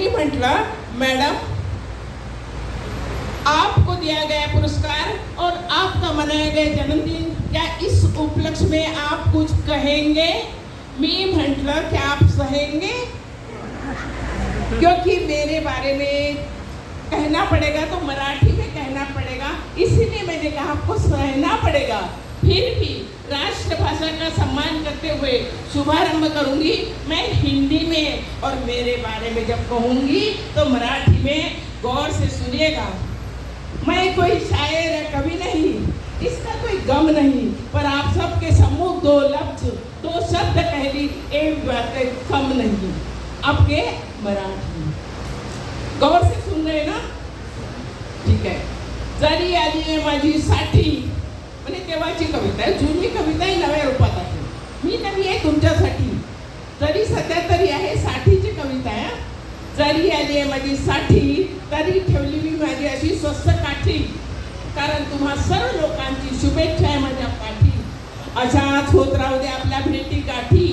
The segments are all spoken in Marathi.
त्यांनी म्हटलं मॅडम, आपको दिया गया पुरस्कार और आपका मनाया गया जन्मदिन, क्या इस उपलक्ष्य में आप कुछ कहेंगे? मी म्हटलं क्या आप सहेंगे? क्योंकि मेरे बारे में कहना पड़ेगा तो मराठी में कहना पड़ेगा, इसीलिए मैंने कहा आपको सहना पड़ेगा। फिर भी राष्ट्रभाषा का सम्मान करते हुए शुभारंभ करूँगी। मैं हिंदी में और मेरे बारे में जब कहूँगी तो मराठी में गौर से सुनिएगा। मैं कोई शायर या कवि नहीं, इसका कोई गम नहीं, पर आप सबके सम्मुख दो लफ्ज, दो शब्द कह ली एक बात कम नहीं। आपके मराठी। गौर से सुन रहे ना? ठीक है। जरी आली माझी साठी केव्हाची तेव्हाची कविता आहे? जुनी कविता आहे नव्या रूपात आहे मी नवी आहे तुमच्यासाठी. जरी सध्या तरी आहे साठीची कविता आहे जरी आली आहे माझी साठी तरी ठेवली मी माझी अशी स्वस्त काठी. कारण तुम्हा सर्व लोकांची शुभेच्छा आहे माझ्या पाठी. अशाच होत राहू दे आपल्या भेटी गाठी.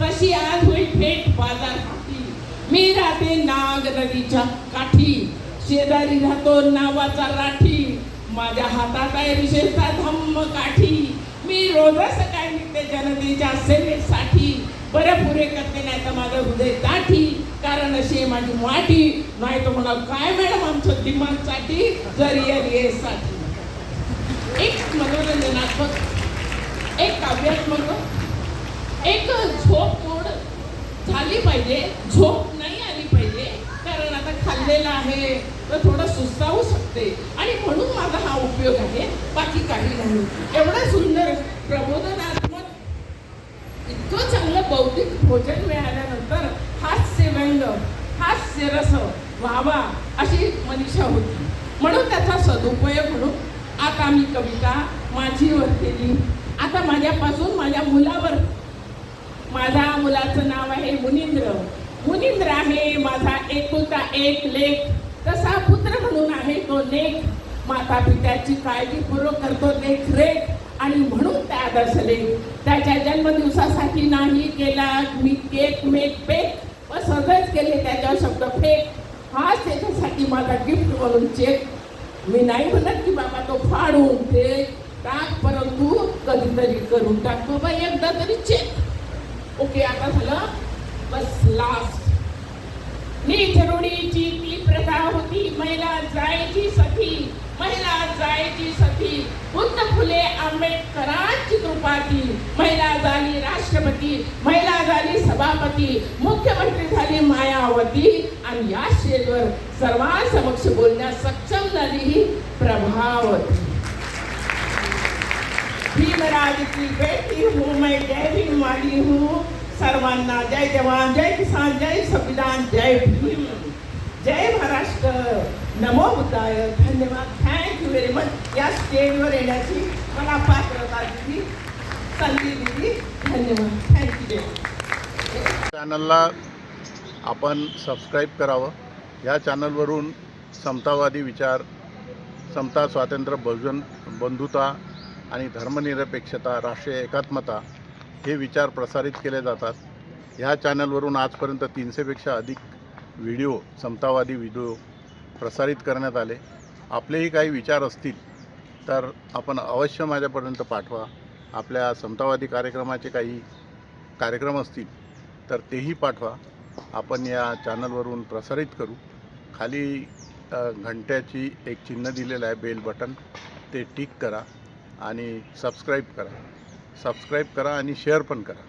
कशी आज होईल भेट बाजार हाती. मी राहते नाग नदीच्या काठी. शेजारी राहतो नावाचा राठी. माझ्या हातात आहे विशेषतः धम्म काठी. मी रोजच सकाळी निघते जनतेच्या सेवेसाठी. बरं पुरे करते नाही तर माझं हृदय दाठी कारण अशी आहे माझी माठी नाही तर म्हणा काय मॅडम आमचं दिमागसाठी जरी साठी एक मनोरंजनात्मक एक काव्यात्मक एक झोप मोड झाली पाहिजे. झोप आता आहे तर थोडं सुस्तावू शकते. आणि म्हणून माझा हा उपयोग आहे बाकी काही नाही. एवढं सुंदर प्रबोधनात्मक इतकं चांगलं बौद्धिक भोजन मिळाल्यानंतर हास्य व्यंग हाच रस व्हावा अशी मनीषा होती. म्हणून त्याचा सदुपयोग म्हणून आता मी कविता माझीवर केली. आता माझ्यापासून माझ्या मुलावर माझ्या मुलाचं नाव आहे मुनिंद्र. मुनिंद्र आहे माझा एकुलता एक लेख. तसा पुत्र म्हणून आहे तो लेख माता पित्याची काळजीपूर्वक करतो देखरेख आणि म्हणून त्या आदर्श लेख त्याच्या जन्मदिवसासाठी नाही केला मी केक मेक पेक. व सगळेच केले त्याच्यावर शब्द फेक. हाच त्याच्यासाठी माझा गिफ्ट म्हणून चेक मी नाही म्हणत की बाबा तो फाडून ते टाक परंतु कधीतरी करून टाक. बाबा एकदा तरी चेक ओके आता झालं. लास्ट नीच रूढीची ती प्रथा होती. महिला जायची सती महिला जायची सती बुद्ध फुले आंबेडकरांची कृपाती महिला झाली राष्ट्रपती. महिला झाली सभापती. मुख्यमंत्री झाली मायावती. आणि या शेजवर सर्वांसमक्ष बोलण्यास सक्षम झाली ही प्रभावती. भीमराज की बेटी हूँ मैं जय माली वाली हूँ. सर्वांना जय जवान जय किसान जय संविधान जय भीम. जय महाराष्ट्र. नमो बुद्धाय. धन्यवाद. थँक्यू व्हेरी मच या स्टेजवर येण्याची मला पात्रता दिली संधी दिली धन्यवाद. थँक्यू चॅनलला आपण सबस्क्राईब करावं. ह्या चॅनलवरून समतावादी विचार समता स्वातंत्र्य बहुजन बंधुता आणि धर्मनिरपेक्षता राष्ट्रीय एकात्मता हे विचार प्रसारित केले जातात. ह्या चॅनलवरून आजपर्यंत तीनशेपेक्षा अधिक व्हिडिओ समतावादी व्हिडिओ प्रसारित करण्यात आले. आपलेही काही विचार असतील तर आपण अवश्य माझ्यापर्यंत पाठवा. आपल्या समतावादी कार्यक्रमाचे काही कार्यक्रम असतील तर तेही पाठवा. आपण या चॅनलवरून प्रसारित करू. खाली घंट्याची एक चिन्ह दिलेलं आहे बेल बटन ते टिक करा आणि सबस्क्राईब करा. सबस्क्राईब करा आणि शेअर पण करा.